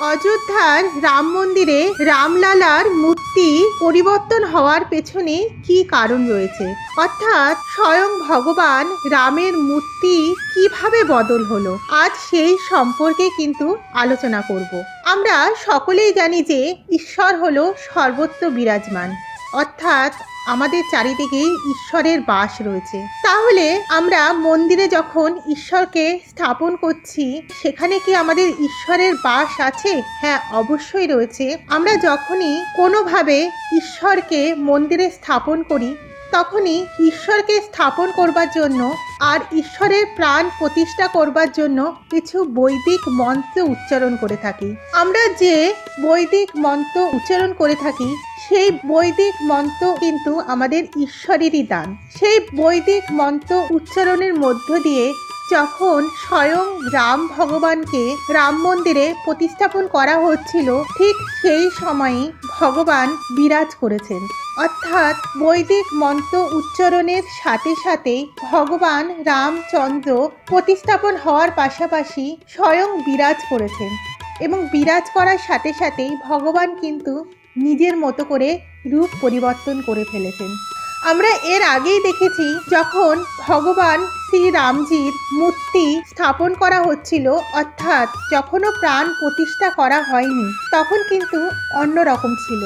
অযোধ্যার রাম মন্দিরে রামলালার মূর্তি পরিবর্তন হওয়ার পেছনে কি কারণ রয়েছে? অর্থাৎ স্বয়ং ভগবান রামের মূর্তি কীভাবে বদল হলো? আজ সেই সম্পর্কে কিন্তু আলোচনা করব। আমরা সকলেই জানি যে ঈশ্বর হলো সর্বত্র বিরাজমান। অর্থাৎ আমাদের চারিদিকে ঈশ্বরের বাস রয়েছে। তাহলে আমরা মন্দিরে যখন ঈশ্বরকে স্থাপন করছি, সেখানে কি আমাদের ঈশ্বরের বাস আছে? হ্যাঁ অবশ্যই রয়েছে। আমরা যখনই কোনোভাবে ঈশ্বরকে মন্দিরে স্থাপন করি তখনই ঈশ্বরকে স্থাপন করবার জন্য আর ঈশ্বরের প্রাণ প্রতিষ্ঠা করবার জন্য কিছু বৈদিক মন্ত্র উচ্চারণ করে থাকি। আমরা যে বৈদিক মন্ত্র উচ্চারণ করে থাকি, সেই বৈদিক মন্ত্র কিন্তু আমাদের ঈশ্বরেরই দান। সেই বৈদিক মন্ত্র উচ্চারণের মধ্য দিয়ে যখন স্বয়ং রাম ভগবানকে রাম মন্দিরে প্রতিস্থাপন করা হচ্ছিল, ঠিক সেই সময়ে ভগবান বিরাজ করেছেন। অর্থাৎ বৈদিক মন্ত্র উচ্চারণের সাথে সাথেই ভগবান রামচন্দ্র প্রতিস্থাপন হওয়ার পাশাপাশি স্বয়ং বিরাজ করেছেন এবং বিরাজ করার সাথে সাথেই ভগবান কিন্তু নিজের মতো করে রূপ পরিবর্তন করে ফেলেছেন। আমরা এর আগেই দেখেছি যখন ভগবান শ্রীরামজির মূর্তি স্থাপন করা হচ্ছিল, অর্থাৎ যখনও প্রাণ প্রতিষ্ঠা করা হয়নি, তখন কিন্তু অন্যরকম ছিল।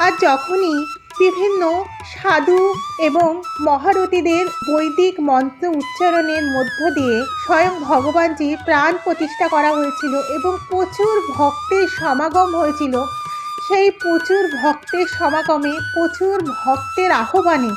আর যখনই বিভিন্ন সাধু এবং মহারথীদের বৈদিক মন্ত্র উচ্চারণের মধ্য দিয়ে স্বয়ং ভগবানজি প্রাণ প্রতিষ্ঠা করা হয়েছিল এবং প্রচুর ভক্তের সমাগম হয়েছিল সেই প্রচুর ভক্তের সমাগমে, প্রচুর ভক্তের আহ্বানে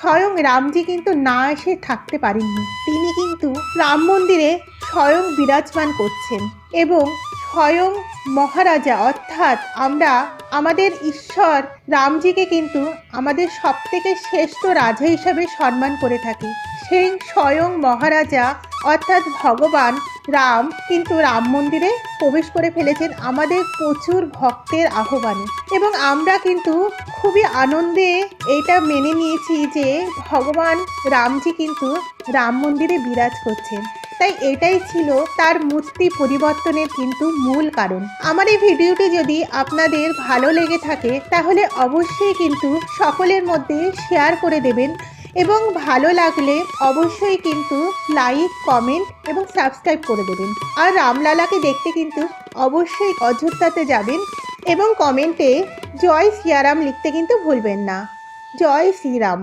স্বয়ং রামজি কিন্তু না এসে থাকতে পারেননি। তিনি কিন্তু রাম মন্দিরে স্বয়ং বিরাজমান করছেন এবং স্বয়ং মহারাজা অর্থাৎ আমরা, আমাদের ঈশ্বর রামজিকে কিন্তু আমাদের সবথেকে শ্রেষ্ঠ রাজা হিসাবে সম্মান করে থাকি। সেই স্বয়ং মহারাজা অর্থাৎ ভগবান রাম কিন্তু রাম মন্দিরে প্রবেশ করে ফেলেছেন আমাদের প্রচুর ভক্তের আহ্বানে। এবং আমরা কিন্তু খুবই আনন্দে এটা মেনে নিয়েছি যে ভগবান রামজি কিন্তু রাম মন্দিরে বিরাজ করছেন। তাই এটাই ছিল তার মূর্তি পরিবর্তনের কিন্তু মূল কারণ। আমার এই ভিডিওটি যদি আপনাদের ভালো লেগে থাকে, তাহলে অবশ্যই কিন্তু সকলের মধ্যে শেয়ার করে দেবেন। এবং ভালো লাগলে অবশ্যই কিন্তু লাইক কমেন্ট এবং সাবস্ক্রাইব করে দেবেন। আর রামলালাকে দেখতে কিন্তু অবশ্যই অযোধ্যাতে যাবেন এবং কমেন্টে জয় সিয়ারাম লিখতে কিন্তু ভুলবেন না। জয় শ্রীরাম।